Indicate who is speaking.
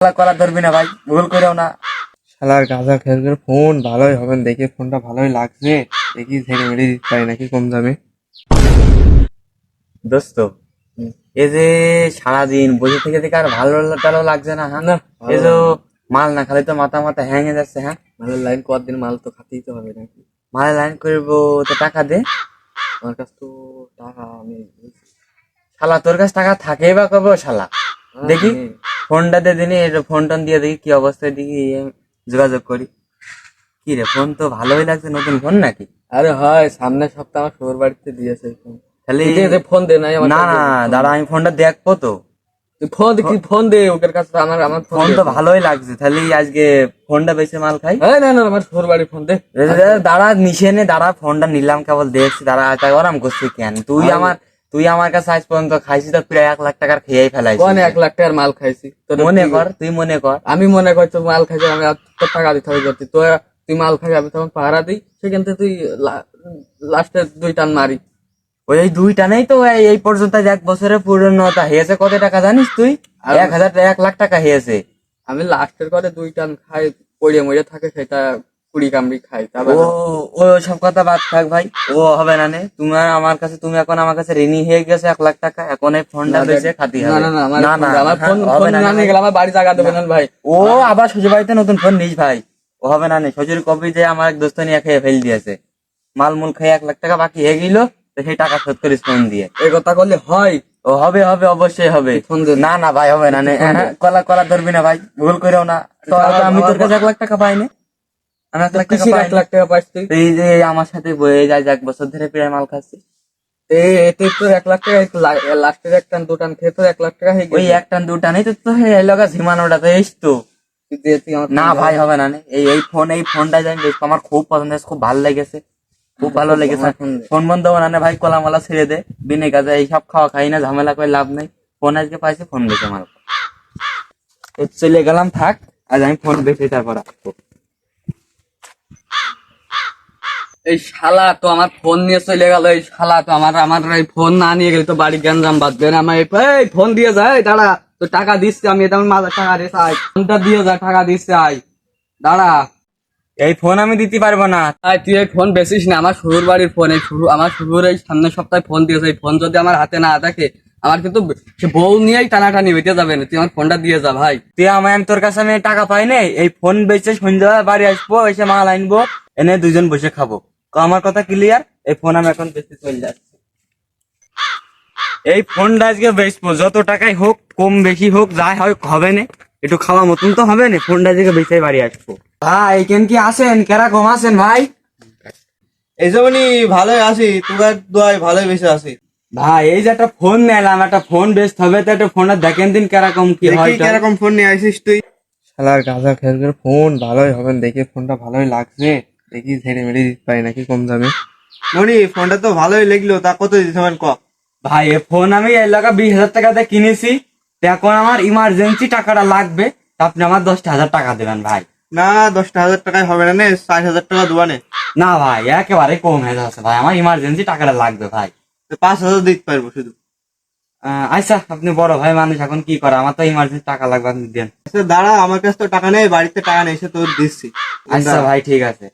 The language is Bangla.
Speaker 1: কলা কলা ধরবি না ভাই ভুল করেও না।
Speaker 2: শালার গাঁজা খেয়ে খেয়ে ফোন ভালোই হবে দেখে ফোনটা ভালোই লাগছে দেখি ঝেড়ে মেরে দিতে পারি নাকি কম দামে।
Speaker 1: দোস্ত এই যে সারাদিন বসে থেকে থেকে আর ভালো টালো লাগছে না হ্যাঁ? যে মাল না খালি তো মাথা মাথা হ্যাঙে যাচ্ছে হ্যাঁ?
Speaker 2: ভালো লাইন কদিন মাল তো খাতেই তো হবে নাকি?
Speaker 1: মালে লাইন করব তো টাকা দে।
Speaker 2: আমার কাছে তো টাকা আমি
Speaker 1: শালা তোর কাছে টাকা থাকে বা কবে শালা? দেখি। ফোনটা দে দিনি ফোন টোন দিয়ে দেখি কি অবস্থায় দেখি যোগাযোগ করি। কি রে ফোন তো ভালোই লাগছে নতুন ফোন নাকি?
Speaker 2: আরে হয় সামনের সপ্তাহে আমার শোর বাড়িতে দিয়েছে ফোন। যে ফোন দে নাই
Speaker 1: না না দাঁড়া আমি ফোনটা দেখব তো।
Speaker 2: ফোন কি ফোন দে ওদের কাছে আমার আমার ফোন
Speaker 1: তো ভালোই লাগছে তাহলে আজকে ফোনটা বেশি মাল খাই?
Speaker 2: না না আমার শোর বাড়ি ফোন দে।
Speaker 1: দাঁড়া নিচে নে দাঁড়া ফোনটা নিলাম কেবল দেখছি দাঁড়া গরম করছি কেন? তুই আমার তুই আমার কাছে আজ পর্যন্ত খাইছি তো প্রায় এক লাখ টাকার খেয়েই ফেলাইছি
Speaker 2: কোন এক লাখ টাকার মাল খাইছি তোর
Speaker 1: মনে কর তুই মনে কর।
Speaker 2: আমি মনে করি তোর মাল খাইছি আমি তোর টাকা দিতে হবে যদি তো তুই মাল খাই আমি তখন পাহারা দিই সেখান থেকে তুই লাস্টে দুই টান মারি।
Speaker 1: ওই এই দুইটা নেই তো এই- পর্যন্ত এক বছরের পূর্ণতা হয়েছে কত টাকা জানিস তুই? এক হাজার এক লাখ টাকা হয়েছে
Speaker 2: আমি লাস্টের করে দুই টান খাই পড়িয়ে মরিয়ে থাকে সেটা কুড়ি কামড়ি খাই তারপর
Speaker 1: ও ও সব কথা বাদ থাক ভাই। ও হবে না নে। তুমি আমার কাছে তুমি এখন আমার কাছে ঋণী হয়ে গেছে এক লাখ টাকা। এখন এই ফোনটা বেচে খাতি হবে।
Speaker 2: না না
Speaker 1: না
Speaker 2: আমার
Speaker 1: হ্যাঁ,
Speaker 2: ফোন
Speaker 1: হবে
Speaker 2: ফোন
Speaker 1: না,
Speaker 2: না
Speaker 1: না,
Speaker 2: নিয়ে গেলে আমার বাড়ি জায়গা দেবে না। ভাই।
Speaker 1: ও আবার শ্বশুর বাড়িতে নতুন ফোন নিস ভাই। ও হবে না নে। শ্বশুর কবি যে আমার এক দোস্ত নিয়ে খেয়ে ফেল দিয়েছে। মাল মূল খেয়ে এক লাখ টাকা বাকি হয়ে গেল তো সেই টাকা শোধ করিস ফোন দিয়ে।
Speaker 2: এই কথা করলে হয়।
Speaker 1: ও হবে হবে অবশ্যই হবে। না না ভাই হবে না নে। কলা কলা ধরবি না ভাই। ভুল করেও না। আমি তোর কাছে এক লাখ টাকা পাইনি। আমি এক লাখ টাকা
Speaker 2: এক লাখ টাকা তুই
Speaker 1: এই যে আমার সাথে বয়ে যায় এক বছর ধরে প্রায় মাল খাচ্ছি।
Speaker 2: এই এতে তোর এক লাখ টাকা লাস্টের এক টান দু টান খেয়ে তোর এক লাখ টাকা হয়ে
Speaker 1: ওই
Speaker 2: গেছে
Speaker 1: একটা দুটা নেই তো তো এই লগা ঝিমানোটা তো এস তো। না ভাই হবে না। এই এই ফোন এই ফোনটা আমি আমার খুব পছন্দ খুব ভালো লেগেছে। খুব ভালো লেগেছে।
Speaker 2: ফোন
Speaker 1: বন্ধ হবে না নে ভাই কলা মালা ছেড়ে দে। বিনে কাজে এইসব খাওয়া খাই না ঝামেলা করে লাভ নেই। ফোন আজকে পাইছি ফোন বেঁচে আমার চলে গেলাম থাক। আজ আমি ফোন বেঁচে তারপর আসব।
Speaker 2: এই শালা তো আমার ফোন নিয়ে চলে গেল এই শালা তো আমার আমার এই ফোন না নিয়ে গেলে তো বাড়ি গ্যাঞ্জাম বাঁধবে না। আমার এই- ফোন দিয়ে যায় দাঁড়া তো টাকা দিচ্ছে আমি এটা আমার মাথা টাকা দিচ্ছে আয় ফোনটা দিয়ে যা টাকা দিচ্ছে আয়। দাঁড়া।
Speaker 1: এই ফোন আমি দিতে পারব না।
Speaker 2: তাই তুই এই ফোন বেচিস না আমার শ্বশুর বাড়ির ফোন এই শুরু আমার শ্বশুর এই সামনের সপ্তাহে ফোন দিয়েছে এই ফোন যদি আমার হাতে না থাকে আমার কিন্তু সে বউ নিয়েই টানাটানি বেঁচে যাবে না তুই আমার ফোনটা দিয়ে যা ভাই।
Speaker 1: তুই আমার আমি তোর কাছে আমি টাকা পাই নাই এই ফোন বেচে সন্ধ্যাবেলা বাড়ি আসব এসে মাল আনব এনে দুজন বসে খাব। আমার কথা ক্লিয়ার এই ফোন আমি এখন বেচতে চলে যাচ্ছি। এই ফোনটা আজকে বেচবো। যত টাকাই হোক কম বেশি হোক যাই হয় হবে না। একটু খাওয়া মতন তো হবে না। ফোনটা আজকে বেচে বাড়ি আসব। ভাই কেন কি আসেন কেরা কম আছেন ভাই?
Speaker 3: এই জন্যই ভালোই আছি। তোর দোয়াই ভালোই বেশি আছি।
Speaker 1: ভাই এই যে একটা ফোন নিলাম একটা ফোন বেচতে হবে তো একটা ফোনটা দেখেন দিন কেরকম কি হয়।
Speaker 3: দেখি কীরকম ফোন নিয়ে আইসিস তুই।
Speaker 2: শালার গাঁজা খেয়ে ফোন ভালোই হবে দেখে ফোনটা ভালোই লাগছে। দেখি ঝেড়ে মেরে দিতে পারি নাকি কম দামে।
Speaker 3: মনি ফোনটা তো ভালোই লাগল তা কত দিতে হবে ক?
Speaker 1: ভাই এ ফোন আমি এই লাগা বিশ হাজার টাকাতে কিনেছি। তো এখন আমার ইমার্জেন্সি টাকাটা লাগবে তা আপনি আমার দশটা হাজার টাকা দেবেন ভাই।
Speaker 3: না দশটা হাজার টাকায় হবে না নে ষাট হাজার টাকা দোয়ানে
Speaker 1: না। ভাই একেবারে কম হয়ে যাচ্ছে ভাই আমার ইমার্জেন্সি টাকাটা লাগবে ভাই।
Speaker 3: তো পাঁচ হাজার দিতে পারব শুধু।
Speaker 1: আহ, আচ্ছা আপনি বড় ভাই মানুষ এখন কি করে? আমার তো ইমার্জেন্সি টাকা লাগবে আপনি দেন।
Speaker 3: আচ্ছা দাঁড়া আমার কাছে তো টাকা নেই বাড়িতে টাকা নেই সে তোর দিচ্ছি।
Speaker 1: আচ্ছা ভাই ঠিক আছে।